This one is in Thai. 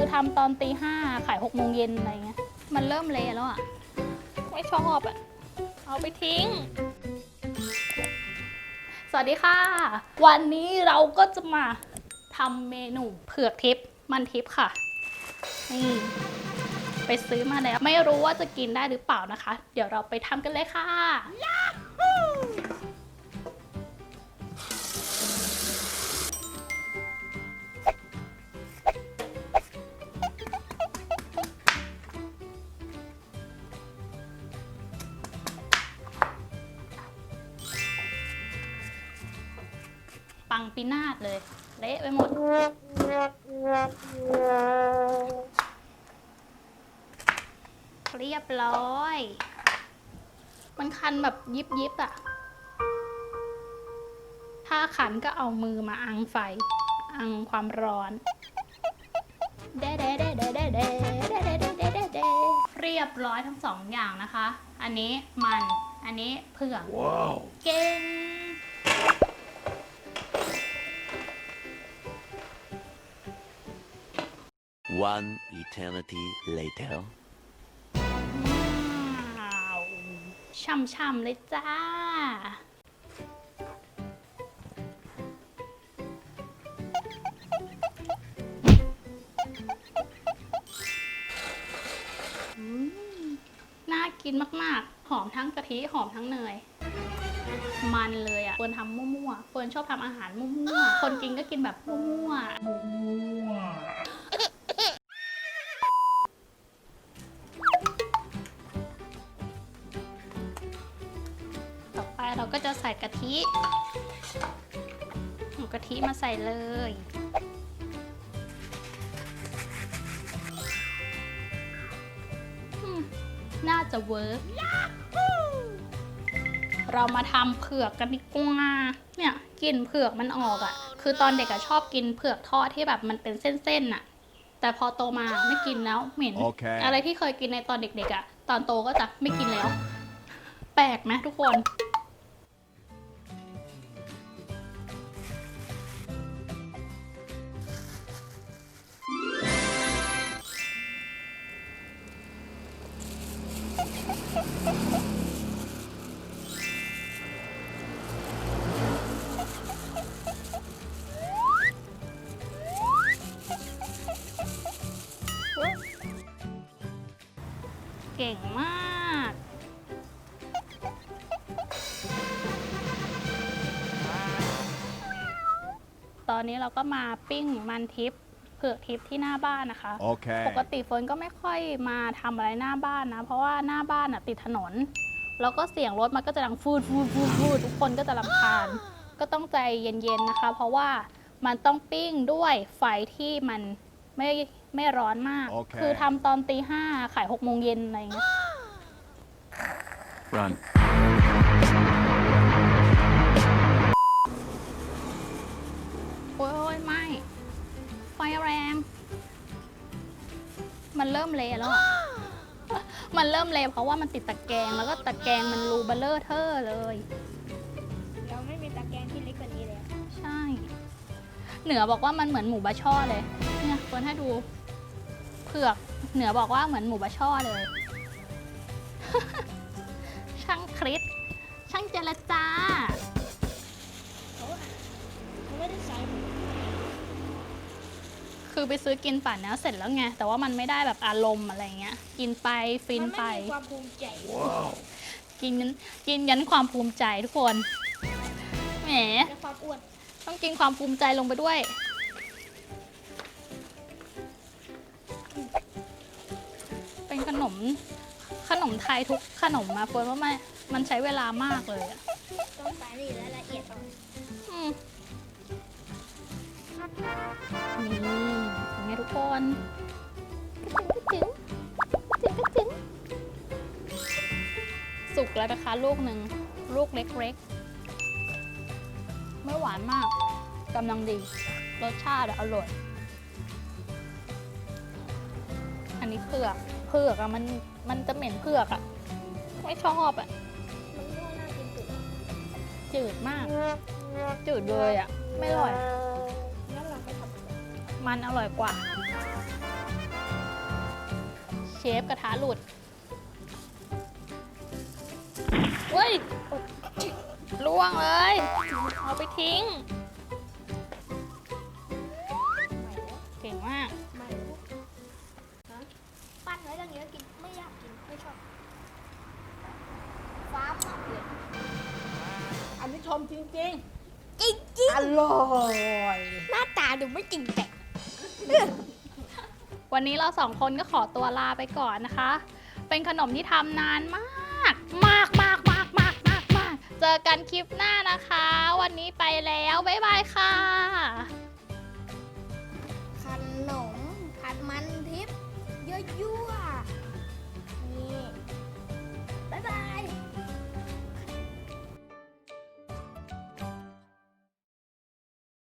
คือทำตอนตีห้าขายหกโมงเย็นอะไรเงี้ย มันเริ่มเละแล้วอะ ไม่ชอบอะ เอาไปทิ้ง สวัสดีค่ะ วันนี้เราก็จะมาทำเมนูเผือกทิพมันทิพค่ะ นี่ ไปซื้อมาแล้ว ไม่รู้ว่าจะกินได้หรือเปล่านะคะ เดี๋ยวเราไปทำกันเลยค่ะ ปังปินาศเลย เละไปหมด เรียบร้อย มันคันแบบยิบยิบๆอะถ้าขันก็เอามือมาอังไฟ อังความร้อนเดเดเดเดเดเดเดเดเดเดเดเดเรียบร้อยทั้งสองอย่างนะคะ อันนี้มัน อันนี้เผือก Wow. เก่ง One eternity later. ว้าว ช่ำๆเลยจ้า น่ากินมาก ๆ หอมทั้งกะทิ หอมทั้งเนย มันเลยอะ่ะเฟิร์นทำมั่วๆเฟิร์นชอบทำอาหารมั่วๆ คนกินก็กินแบบมั่วๆ เราก็จะใส่กะทิเอากะทิมาใส่เลยอืมน่าจะเวิร์กเรามาทำเผือกกันดีกว่าเนี่ยกลิ่นเผือกมันออกอะ่ะ คือตอนเด็กอะชอบกินเผือกทอดที่แบบมันเป็นเส้นๆน่ะ แต่พอโตมาไม่กินแล้วเหม็นโอเคอะไรที่เคยกินในตอนเด็กๆอะ่ะ ตอนโตก็จะไม่กินแล้ว แปลกไหมทุกคน เก่งมาก ตอนนี้เราก็มาปิ้งมันทิพย์ เผือกทิพย์ที่หน้าบ้านนะคะ Okay. ปกติเฟิร์นก็ไม่ค่อยมาทำอะไรหน้าบ้านนะ เพราะว่าหน้าบ้านอะติดถนน แล้วก็เสียงรถมันก็จะดังฟูดฟูดฟูดฟูดทุกคนก็จะรำคาญ ก็ต้องใจเย็นๆนะคะ เพราะว่ามันต้องปิ้งด้วยไฟที่มันไม่ไม่ร้อนมากโอเคคือทำตอนตีห้าขายหกโมงเย็นอะไรอย่างเงี้ย Run. มันเริ่มเละแล้วอะมันเริ่มเละเพราะว่ามันติดตะแกรงแล้วก็ตะแกรงมันรูเบลเลอร์เทอร์เลย เราไม่มีตะแกรงที่เล็กกว่านี้เลยอะใช่ เหนือบอกว่ามันเหมือนหมูบาช่อเลย เนี่ยเฟิร์นให้ดูเผือก เหนือบอกว่าเหมือนหมูบาช่อเลย ช่างคริสช่างเจรจา เขาไม่ได้ใช้ คือไปซื้อกินป่านนี้เสร็จแล้วไง แต่ว่ามันไม่ได้แบบอารมณ์อะไรเงี้ย กินไปฟินมันไปไม่มีความภูมิใจ Wow. กินยันกินยันความภูมิใจทุกคน แหม และความอ้วนต้องกินความภูมิใจลงไปด้วย เป็นขนม ขนมไทยทุกขนมมาเฟิร์นว่ามันมันใช้เวลามากเลยอะต้องปานีและละเอียดอ่อนอืมนี่เป็นไง ทุกคนกระจึงกระจึงกระจึงกระจึงสุกแล้วนะคะลูกหนึ่งลูกเล็กๆ ไม่หวานมากกำลังดี รสชาติอะอร่อย อันนี้เผือกเผือกอะมันมันจะเหม็นเผือกอะไม่ชอบอะมันง่วงน่ากินสุดจืดมาก จืดเลยอะไม่อร่อย มันอร่อยกว่าเเชฟกระทะหลุดเว้ยล่วงเลย เอาไปทิ้ง เก่งมาก ไม่รู้ฮะปั้นไว้ตั้งเยอะกินไม่อยากกินไม่ชอบ ฟ้ามากเลยอันนี้ชมจริงจริงจริงๆอร่อยหน้าตาดูไม่จริงแต่ วันนี้เราสองคนก็ขอตัวลาไปก่อนนะคะ เป็นขนมที่ทำนานมาก มากมากมากมากมากมากเจอกันคลิปหน้านะคะ วันนี้ไปแล้ว บ๊ายบายค่ะ ขนมผัดมันทิพย์ยั่วๆ